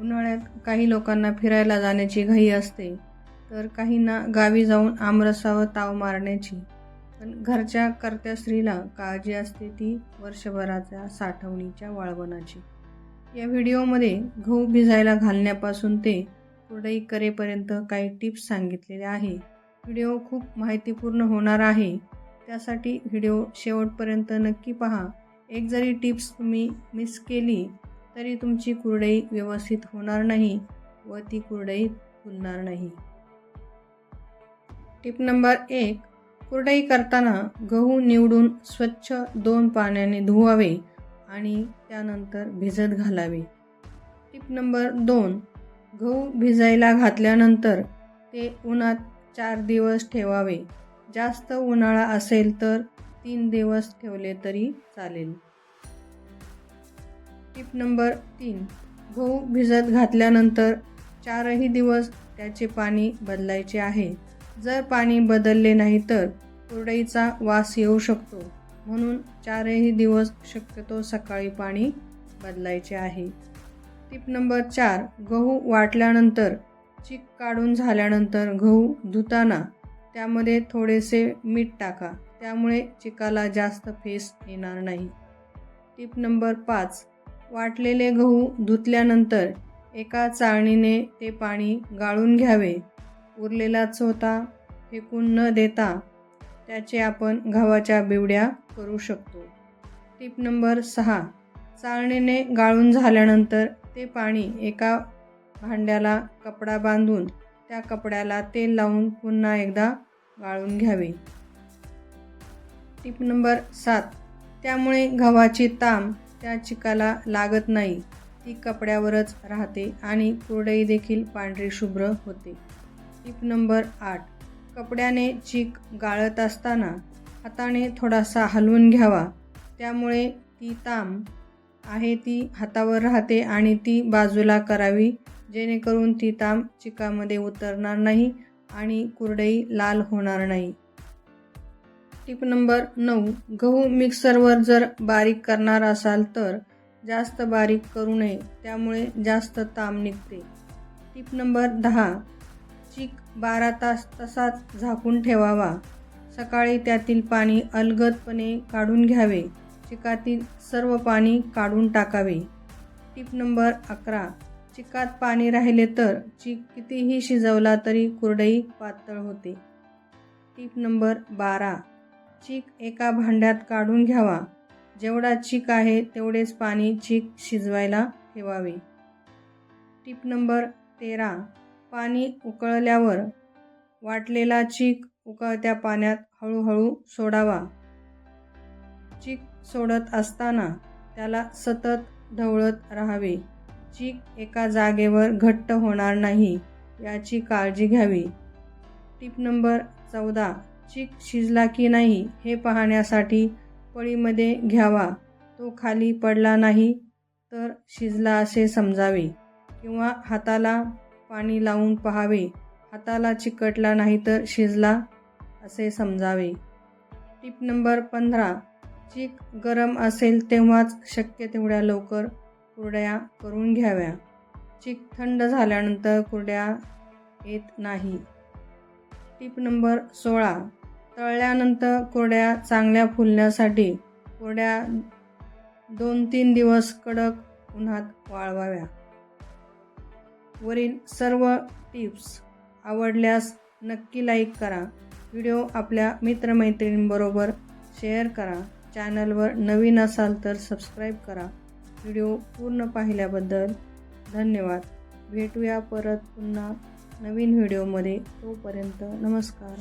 उन्हाळ्यात काही लोकांना फिरायला जाण्याची घाई असते तर काहींना गावी जाऊन आमरसावर ताव मारण्याची. पण घरच्या कर्त्या स्त्रीला काळजी असते ती वर्षभराच्या साठवणीच्या वाळवणाची. या व्हिडिओमध्ये गहू भिजायला घालण्यापासून ते कुरडई करेपर्यंत काही टिप्स सांगितलेल्या आहे व्हिडिओ खूप माहितीपूर्ण होणार आहे. त्यासाठी व्हिडिओ शेवटपर्यंत नक्की पहा. एक जरी टिप्स तुम्ही मिस केली तरी तुमची कुरडई व्यवस्थित होणार नाही व ती कुरडई फुलणार नाही. टिप नंबर एक कुरडई करताना गहू निवडून स्वच्छ दोन पाण्याने धुवावे आणि त्यानंतर भिजत घालावे. टिप नंबर दोन गहू भिजायला घातल्यानंतर ते उन्हात चार दिवस ठेवावे. जास्त उन्हाळा असेल तर तीन दिवस ठेवले तरी चालेल. टिप नंबर तीन. गहू भिजत घातल्यानंतर चारही दिवस त्याचे पाणी बदलायचे आहे. जर पाणी बदलले नाही तर कुरडईचा वास येऊ शकतो. म्हणून चारही दिवस शक्यतो सकाळी पाणी बदलायचे आहे. टिप नंबर चार. गहू वाटल्यानंतर चीक काढून झाल्यानंतर गहू धुताना त्यामध्ये थोडेसे मीठ टाका. त्यामुळे चिकाला जास्त फेस येणार नाही. टिप नंबर पाच. वाटलेले गहू धुतल्यानंतर एका चाळणीने ते पाणी गाळून घ्यावे. उरलेला चोथा फेकून न देता त्याचे आपण गव्हाच्या बिवड्या करू शकतो. टिप नंबर सहा. चाळणीने गाळून झाल्यानंतर ते पाणी एका भांड्याला कपडा बांधून त्या कपड्याला तेल लावून पुन्हा एकदा गाळून घ्यावे. टिप नंबर सात. त्यामुळे गव्हाची ताम त्या चिकाला लागत नाही. ती कपड्यावरच राहते आणि कुरडई देखील पांढरी शुभ्र होते. टिप नंबर आठ. कपड्याने चीक गाळत असताना हाताने थोडासा हलवून घ्यावा. त्यामुळे ती ताम आहे ती हातावर राहते आणि ती बाजूला करावी जेणेकरून ती ताम चिकामध्ये उतरणार नाही आणि कुरडई लाल होणार नाही. टिप नंबर नऊ. गहू मिक्सरवर जर बारीक करणार असाल तर जास्त बारीक करू नये त्यामुळे जास्त ताम निघते. टिप नंबर दहा. चीक बारा तास तसाच झाकून ठेवावा. सकाळी त्यातील पाणी अलगदपणे काढून घ्यावे. चिकातील सर्व पाणी काढून टाकावे. टिप नंबर अकरा. चिकात पाणी राहिले तर चीक कितीही शिजवला तरी कुरडई पातळ होते. टिप नंबर बारा. चीक एका भांड्यात काढून घ्यावा. जेवढा चीक आहे तेवढेच पाणी चीक शिजवायला ठेवावे. टिप नंबर तेरा. पाणी उकळल्यावर वाटलेला चीक उकळत्या पाण्यात हळूहळू सोडावा. चीक सोडत असताना त्याला सतत ढवळत राहावे. चीक एका जागेवर घट्ट होणार नाही याची काळजी घ्यावी. टिप नंबर चौदा. चीक शिजला की नाही हे पाहण्यासाठी पळीमध्ये घ्यावा. तो खाली पडला नाही तर शिजला असे समजावे किंवा हाताला पाणी लावून पहावे. हाताला चिकटला नाही तर शिजला असे समजावे. टिप नंबर पंधरा. चीक गरम असेल तेव्हाच शक्य तेवढ्या लवकर कुरड्या करून घ्याव्या. चीक थंड झाल्यानंतर कुरड्या येत नाही. टिप नंबर सोळा. तळल्यानंतर कोरड्या चांगल्या फुलण्यासाठी कोरड्या दोन तीन दिवस कडक उन्हात वाळवाव्या. वरील सर्व टिप्स आवडल्यास नक्की लाईक करा. व्हिडिओ आपल्या मित्रमैत्रिणींबरोबर शेअर करा. चॅनलवर नवीन असाल तर सबस्क्राईब करा. व्हिडिओ पूर्ण पाहिल्याबद्दल धन्यवाद. भेटूया परत पुन्हा. नवीन व्हिडिओमध्ये तोपर्यंत नमस्कार.